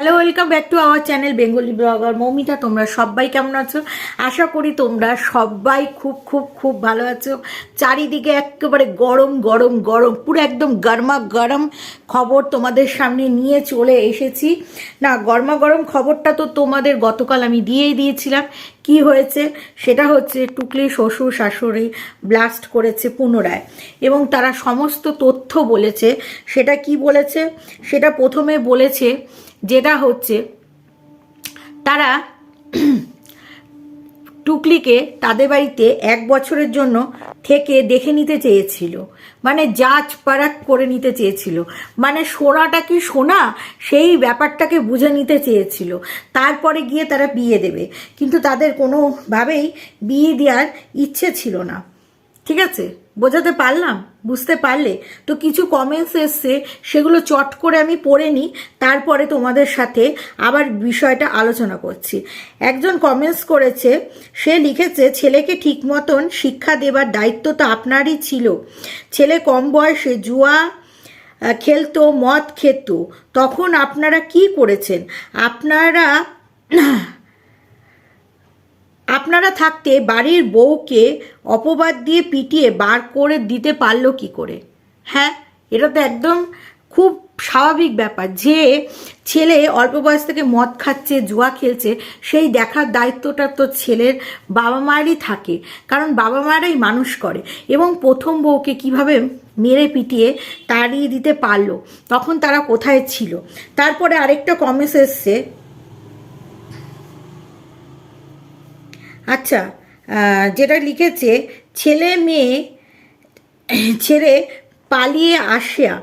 Hello welcome back to our channel Bengali blogger Moumita তোমরা সবাই কেমন আছো? আশা করি তোমরা সবাই খুব খুব খুব ভালো আছো। চারিদিকে একেবারে গরম গরম গরম, পুরো একদম গরমা গরম খবর তোমাদের সামনে নিয়ে চলে এসেছি। না, গরমা গরম খবরটা তো তোমাদের গতকাল আমি দিয়েই দিয়েছিলাম। কি হয়েছে সেটা হচ্ছে টুকলি শ্বশুর শাশুড়ি ব্লাস্ট করেছে পুনরায়। এবং তারা সমস্ত তথ্য বলেছে, সেটা কি বলেছে? সেটা প্রথমে বলেছে যেটা হচ্ছে, তারা টুকলিকে তাদের বাড়িতে এক বছরের জন্য থেকে দেখে নিতে চেয়েছিল। মানে জাজ পারাক করে নিতে চেয়েছিল। মানে সোনাটা কি সোনা? সেই ব্যাপারটাকে বুঝে নিতে চেয়েছিল। তারপরে গিয়ে তারা বিয়ে দেবে। কিন্তু তাদের কোনোভাবেই বিয়ে দেওয়ার ইচ্ছে ছিল না। ঠিক আছে? বোঝাতে পারলাম? বুঝতে পারলে? তো কিছু কমেন্টস এসছে, সেগুলো চট করে আমি পড়ে নিই, তারপরে তোমাদের সাথে আবার বিষয়টা আলোচনা করছি। একজন কমেন্টস করেছে, সে লিখেছে, ছেলেকে ঠিক মতন শিক্ষা দেবার দায়িত্ব তো আপনারই ছিল। ছেলে কম বয়সে জুয়া খেলতো, মদ খেত। তখন আপনারা কি করেছেন? আপনারা আপনারা থাকতে বাড়ির বউকে অপবাদ দিয়ে পিটিয়ে বার করে দিতে পারল কি করে? হ্যাঁ এটা তো একদম খুব স্বাভাবিক ব্যাপার। যে ছেলে অল্প বয়স থেকে মদ খাচ্ছে, জুয়া খেলছে, সেই দেখার দায়িত্বটা তো ছেলের বাবা মায়েরই থাকে। কারণ বাবা মায়েরাই মানুষ করে। এবং প্রথম বউকে কীভাবে মেরে পিটিয়ে তাড়িয়ে দিতে পারল, তখন তারা কোথায় ছিল? তারপরে আরেকটা কমেন্টস এসছে আচ্ছা যেটা লিখেছে, ছেলে মেয়ে ছেড়ে পালিয়ে আসিয়া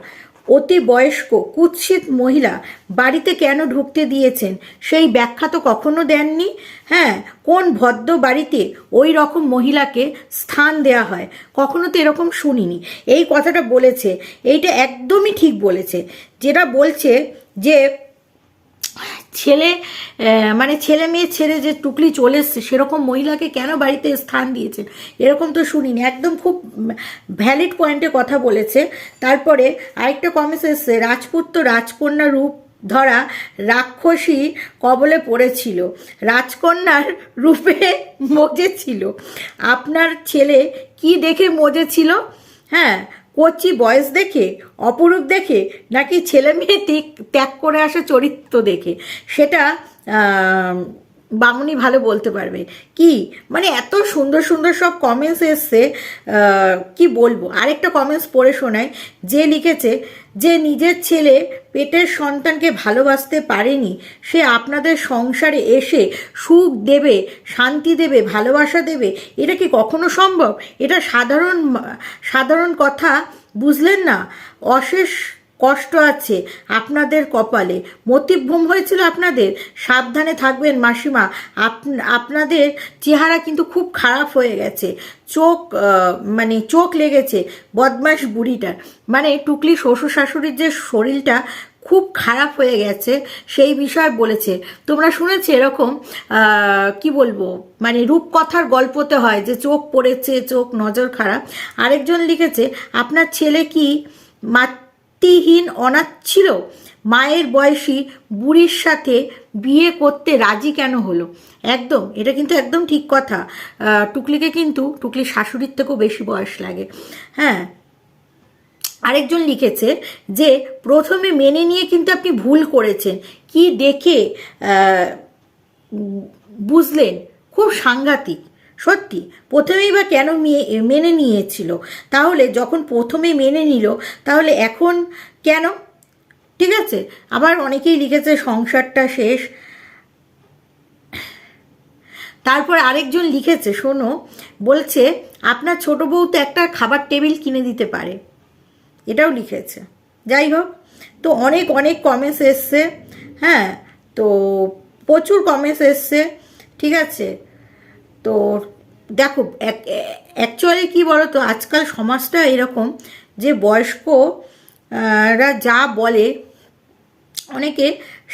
অতি বয়স্ক কুৎসিত মহিলা বাড়িতে কেন ঢুকতে দিয়েছেন? সেই ব্যাখ্যা তো কখনো দেননি। হ্যাঁ কোন ভদ্র বাড়িতে ওই রকম মহিলাকে স্থান দেয়া হয়? কখনো তো এরকম শুনিনি। এই কথাটা বলেছে, এইটা একদমই ঠিক বলেছে। যেটা বলছে যে ছেলে মানে ছেলে মেয়ে ছেড়ে যে টুকলি চলে এসছে, সেরকম মহিলাকে কেন বাড়িতে স্থান দিয়েছেন? এরকম তো শুনিনি। একদম খুব ভ্যালিড পয়েন্টে কথা বলেছে। তারপরে আরেকটা কমেন্টস এসছে রাজপুত তো রাজকন্যা রূপ ধরা রাক্ষসী কবলে পড়েছিল। রাজকন্যার রূপে মজেছিল। আপনার ছেলে কি দেখে মজেছিল? হ্যাঁ কচি বয়স দেখে অপরূপ দেখে নাকি ছেলে মেয়ে ত্যাগ- করে আসা চরিত্র দেখে? সেটা বামুনি ভালো বলতে পারবে। কি? মানে এত সুন্দর সুন্দর সব কমেন্টস এসছে কি বলব? আরেকটা কমেন্টস পড়ে শোনায় যে লিখেছে, যে নিজের ছেলে পেটের সন্তানকে ভালোবাসতে পারেনি, সে আপনাদের সংসারে এসে সুখ দেবে, শান্তি দেবে, ভালোবাসা দেবে, এটা কি কখনো সম্ভব? এটা সাধারণ সাধারণ কথা, বুঝলেন না? অশেষ কষ্ট আছে আপনাদের কপালে। মতিভ্রম হয়েছিল আপনাদের? সাবধানে থাকবেন মাসিমা। আপ- আপনাদের চেহারা কিন্তু খুব খারাপ হয়ে গেছে। চোখ মানে চোখ লেগেছে বদমাস বুড়িটার। মানে টুকলি শ্বশুর শাশুড়ির যে শরীরটা খুব খারাপ হয়ে গেছে, সেই বিষয়ে বলেছে। তোমরা শুনেছো এরকম কি বলব? মানে রূপকথার গল্পতে হয় যে চোখ পড়েছে, চোখ নজর খারাপ। আরেকজন লিখেছে, আপনার ছেলে কি মাতৃহীন অনাথ ছিল। মায়ের বয়সী বুড়ির সাথে বিয়ে করতে রাজি কেন হলো? একদম, এটা কিন্তু একদম ঠিক কথা। টুকলিকে কিন্তু, টুকলির শাশুড়ির থেকেও বেশি বয়স লাগে। হ্যাঁ আরেকজন লিখেছে যে, প্রথমে মেনে নিয়ে কিন্তু আপনি ভুল করেছেন। কি দেখে বুঝলেন? খুব সাংঘাতিক। সত্যি, প্রথমেই বা কেন মেনে নিয়েছিল? তাহলে যখন প্রথমে মেনে নিল, তাহলে এখন কেন? ঠিক আছে, আবার অনেকেই লিখেছে সংসারটা শেষ। তারপর আরেকজন লিখেছে, শোনো, বলছে, আপনার ছোট বউ তো একটা খাবার টেবিল কিনে দিতে পারে। এটাও লিখেছে। যাই হোক, তো অনেক অনেক কমেন্টস এসছে হ্যাঁ তো প্রচুর কমেন্টস এসছে, ঠিক আছে। তো দেখো অ্যাকচুয়ালি কি বলো তো আজকাল সমাজটা এরকম যে বয়স্ক রা যা বলে, অনেকে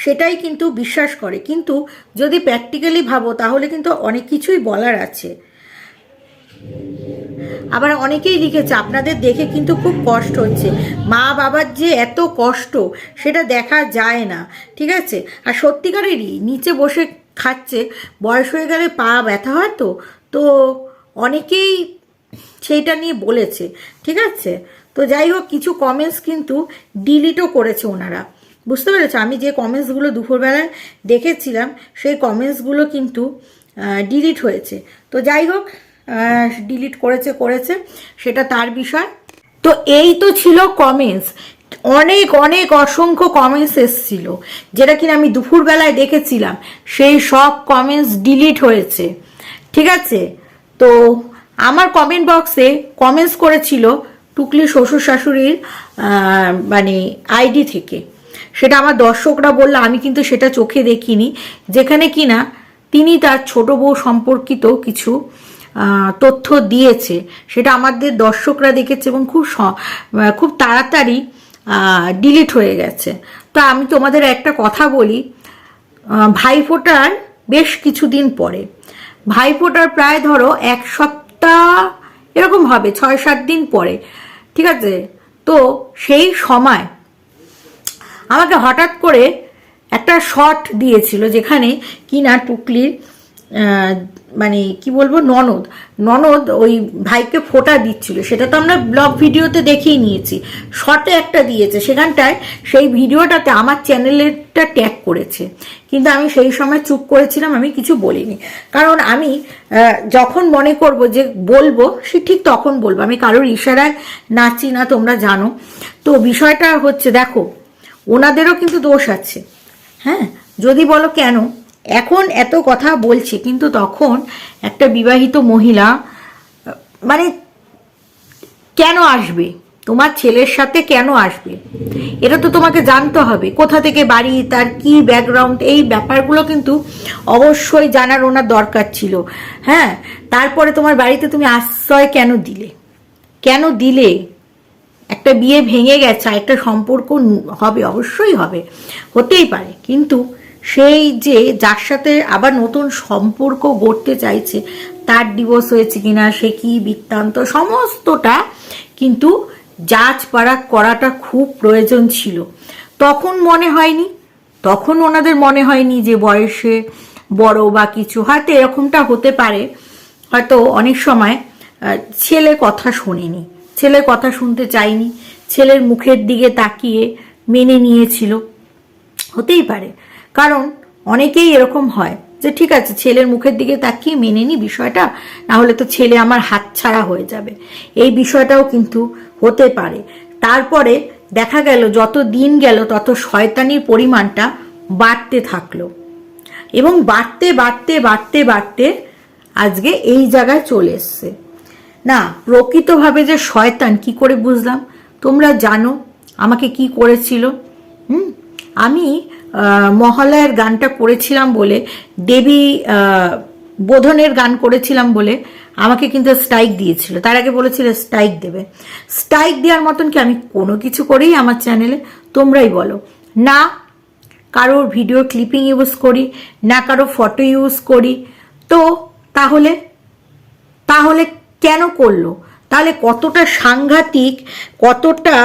সেটাই কিন্তু বিশ্বাস করে। কিন্তু যদি প্র্যাকটিক্যালি ভাবো, তাহলে কিন্তু অনেক কিছুই বলার আছে। আবার অনেকেই লিখেছে, আপনাদের দেখে কিন্তু খুব কষ্ট হচ্ছে। মা বাবার যে এত কষ্ট, সেটা দেখা যায় না, ঠিক আছে? আর সত্যিকারেরই, নিচে বসে খাচ্ছে, বয়স হয়ে গেলে পা ব্যথা হয় তো তো অনেকেই সেইটা নিয়ে বলেছে, ঠিক আছে? তো যাই হোক, কিছু কমেন্টস কিন্তু ডিলিটও করেছে ওনারা। বুঝতে পেরেছ? আমি যে কমেন্টসগুলো দুপুরবেলায় দেখেছিলাম, সেই কমেন্টসগুলো কিন্তু ডিলিট হয়েছে। তো যাই হোক ডিলিট করেছে করেছে, সেটা তার বিষয়। তো এই তো ছিল কমেন্টস অনেক অনেক অসংখ্য কমেন্টস এসেছিল। যেটা কিনা আমি দুপুরবেলায় দেখেছিলাম। সেই সব কমেন্টস ডিলিট হয়েছে। ঠিক আছে? তো আমার কমেন্ট বক্সে কমেন্টস করেছিল টুকলি শ্বশুর শাশুড়ির মানে আইডি থেকে। সেটা আমার দর্শকরা বলল, আমি কিন্তু সেটা চোখে দেখিনি। যেখানে কিনা তিনি তার ছোট বউ সম্পর্কিত কিছু তথ্য দিয়েছে। সেটা আমাদের দর্শকরা দেখেছে এবং খুব খুব তাড়াতাড়ি ডিলিট হয়ে গেছে। তো আমি তোমাদের একটা কথা বলি। ভাইফোঁটার বেশ কিছুদিন পরে, ভাইফোঁটার প্রায় ধরো এক সপ্তাহ, এরকম হবে, ছয় সাত দিন পরে, ঠিক আছে? তো সেই সময় আমাকে হঠাৎ করে একটা শট দিয়েছিল যেখানে কিনা টুকলির মানে কি বলব, ননদ। ননদ ওই ভাইকে ফোটা দিচ্ছিল। সেটা তো আমরা ব্লগ ভিডিওতে দেখেই নিয়েছি। শর্টে একটা দিয়েছে। সেখানটায় সেই ভিডিওটাতে আমার চ্যানেলেরটা ট্যাগ করেছে। কিন্তু আমি সেই সময় চুপ করেছিলাম, আমি কিছু বলিনি। কারণ আমি যখন মনে করব যে বলব, সে ঠিক তখন বলব। আমি কারোর ইশারায় নাচি না, তোমরা জানো। তো বিষয়টা হচ্ছে, দেখো, ওনাদেরও কিন্তু দোষ আছে। হ্যাঁ? যদি বলো কেন এখন এত কথা বলছে, কিন্তু তখন একটা বিবাহিত মহিলা মানে কেন আসবে? তোমার ছেলের সাথে কেন আসবে? এটা তো তোমাকে জানতে হবে। কোথা থেকে বাড়ি, তার কি ব্যাকগ্রাউন্ড এই ব্যাপারগুলো কিন্তু অবশ্যই জানার ওনার দরকার ছিল। হ্যাঁ তারপরে তোমার বাড়িতে তুমি আশ্রয় কেন দিলে? কেন দিলে? একটা বিয়ে ভেঙে গেছে, একটা সম্পর্ক হবে, অবশ্যই হবে, হতেই পারে। কিন্তু সেই যে যার সাথে আবার নতুন সম্পর্ক গড়তে চাইছে, তার ডিভোর্স হয়েছে কিনা, সে কি বৃত্তান্ত, সমস্তটা কিন্তু যাচ পাড়া করাটা খুব প্রয়োজন ছিল। তখন মনে হয়নি, তখন ওনাদের মনে হয়নি যে বয়সে বড় বা কিছু, হয়তো এরকমটা হতে পারে। হয়তো অনেক সময় ছেলে কথা শোনেনি, ছেলে কথা শুনতে চায়নি ছেলের মুখের দিকে তাকিয়ে মেনে নিয়েছিল। হতেই পারে। কারণ অনেকেই এরকম হয় যে, ঠিক আছে, ছেলের মুখের দিকে তাকিয়ে মেনে নি বিষয়টা না হলে তো ছেলে আমার হাতছাড়া হয়ে যাবে। এই বিষয়টাও কিন্তু হতে পারে। তারপরে দেখা গেল, যত দিন গেল, তত শয়তানির পরিমাণটা বাড়তে থাকল। এবং বাড়তে বাড়তে বাড়তে বাড়তে আজকে এই জায়গায় চলে এসছে। না, প্রকৃতভাবে যে শয়তান, কি করে বুঝলাম? তোমরা জানো আমাকে কি করেছিল? হুম? আমি মহালয়ার গানটা করেছিলাম বলে, দেবী বোধনের গান করেছিলাম বলে আমাকে কিন্তু স্ট্রাইক দিয়েছিল। তার আগে বলেছিল স্ট্রাইক দেবে। স্ট্রাইক দেওয়ার মতন কি আমি কোনো কিছু করেই আমার চ্যানেলে তোমরাই বলো। না, কারোর ভিডিও ক্লিপিং ইউজ করি, না কারও ফটো ইউজ করি। তো, তাহলে? তাহলে কেন করল? তাহলে কতটা সাংঘাতিক, কতটা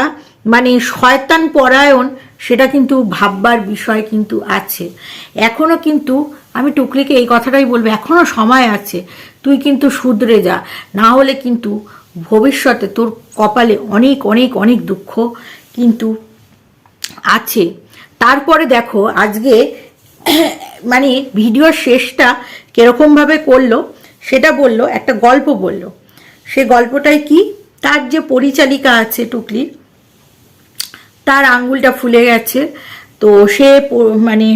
মানে শয়তান পরায়ণ সেটা কিন্তু ভাববার বিষয় কিন্তু আছে। এখনও কিন্তু আমি টুকলিকে এই কথাটাই বলব, এখনও সময় আছে, তুই কিন্তু শুধরে যা। না হলে কিন্তু ভবিষ্যতে তোর কপালে অনেক অনেক অনেক দুঃখ কিন্তু আছে। তারপরে দেখো, আজকে মানে ভিডিওর শেষটা কীরকমভাবে করল, সেটা বলল, একটা গল্প বলল। সে গল্পটাই কি? তার যে পরিচালিকা আছে টুকলির তার আঙ্গুলটা ফুলে গেছে। তো সে মানে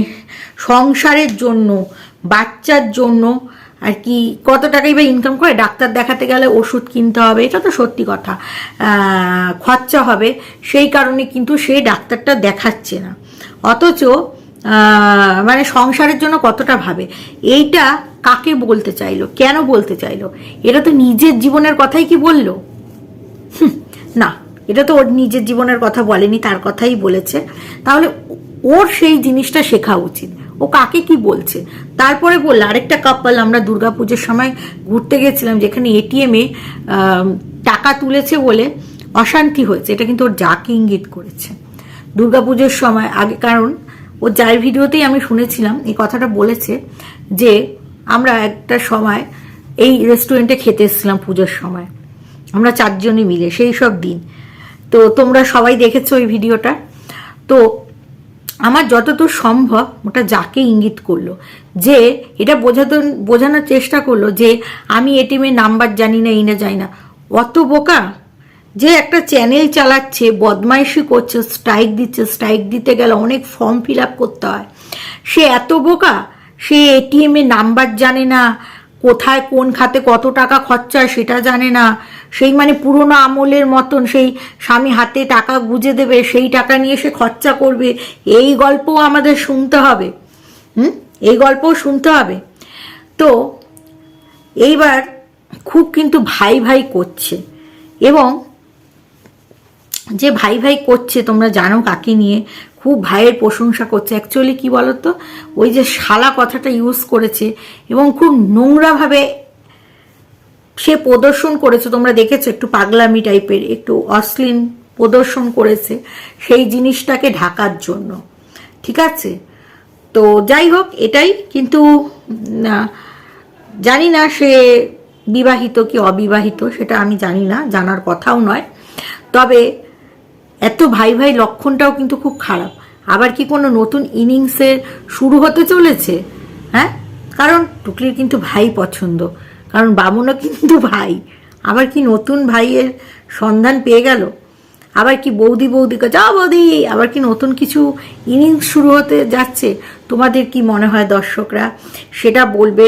সংসারের জন্য, বাচ্চার জন্য আর কি কত টাকাই বা ইনকাম করে, ডাক্তার দেখাতে গেলে ওষুধ কিনতে হবে, এটা তো সত্যি কথা। খরচা হবে, সেই কারণে কিন্তু সেই ডাক্তারটা দেখাচ্ছে না। অথচ মানে সংসারের জন্য কতটা ভাবে। এইটা কাকে বলতে চাইলো? কেন বলতে চাইলো? এটা তো নিজের জীবনের কথাই কি বলল? না। এটা তো ওর নিজের জীবনের কথা বলেনি, তার কথাই বলেছে। তাহলে ওর সেই জিনিসটা শেখা উচিত। ও কাকে কি বলছে? তারপরে বলল, আরেকটা কাপল আমরা দুর্গাপুজোর সময় ঘুরতে গেছিলাম, যেখানে এটিএমে টাকা তুলেছে বলে অশান্তি হয়েছে। এটা কিন্তু ওর যাকে ইঙ্গিত করেছে। দুর্গাপুজোর সময় আগে, কারণ ও যার ভিডিওতেই আমি শুনেছিলাম, এই কথাটা বলেছে যে আমরা একটা সময় এই রেস্টুরেন্টে খেতে এসেছিলাম পুজোর সময়। আমরা চারজনই মিলে, সেই সব দিন। তো তোমরা সবাই দেখেছ ওই ভিডিওটা। তো আমার যতদূর সম্ভব ওটা যাকে ইঙ্গিত করল, যে এটা বোঝাতে, বোঝানোর চেষ্টা করল যে আমি এটিএমের নাম্বার জানি না, এই না জানি না। অত বোকা যে একটা চ্যানেল চালাচ্ছে, বদমাইশি করছে স্ট্রাইক দিচ্ছে স্ট্রাইক দিতে গেলে অনেক ফর্ম ফিল আপ করতে হয়। সে এত বোকা, সে এটিএমের নাম্বার জানে না কোথায় কোন খাতে কত টাকা খরচা সেটা জানে না। সেই মানে পুরনো আমলের মতন সেই স্বামী হাতে টাকা গুঁজে দেবে, সেই টাকা নিয়ে সে খরচা করবে। এই গল্পও আমাদের শুনতে হবে। হুম? এই গল্পও শুনতে হবে। তো এইবার খুব কিন্তু ভাই ভাই করছে এবং যে ভাই ভাই করছে, তোমরা জানো কাকে নিয়ে, খুব ভাইয়ের প্রশংসা করছে। অ্যাকচুয়ালি কি বলতো? ওই যে শালা কথাটা ইউজ করেছে এবং খুব নোংরাভাবে সে প্রদর্শন করেছে। তোমরা দেখেছ, একটু পাগলামি টাইপের একটু অশ্লীল প্রদর্শন করেছে সেই জিনিসটাকে ঢাকার জন্য। ঠিক আছে? তো যাই হোক, এটাই। কিন্তু জানি না সে বিবাহিত কি অবিবাহিত, সেটা আমি জানি না, জানার কথাও নয়। তবে এত ভাই ভাই লক্ষণটাও কিন্তু খুব খারাপ। আবার কি কোনো নতুন ইনিংসের শুরু হতে চলেছে? হ্যাঁ? কারণ টুকলির কিন্তু ভাই পছন্দ। কারণ বামুনও কিন্তু ভাই। আবার কি নতুন ভাইয়ের সন্ধান পেয়ে গেল? আবার কি বৌদি বৌদিকে, যাও বৌদি, আবার কি নতুন কিছু ইনিংস শুরু হতে যাচ্ছে? তোমাদের কি মনে হয় দর্শকরা? সেটা বলবে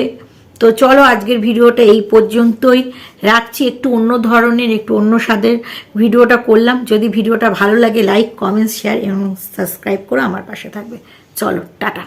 তো চলো আজকের ভিডিওটা এই পর্যন্তই। রাখছি একটু অন্য ধরনের, একটু অন্য স্বাদের ভিডিওটা করলাম। যদি ভিডিওটা ভালো লাগে লাইক কমেন্ট শেয়ার এবং সাবস্ক্রাইব করে, আমার পাশে থাকবে। চলো, টাটা।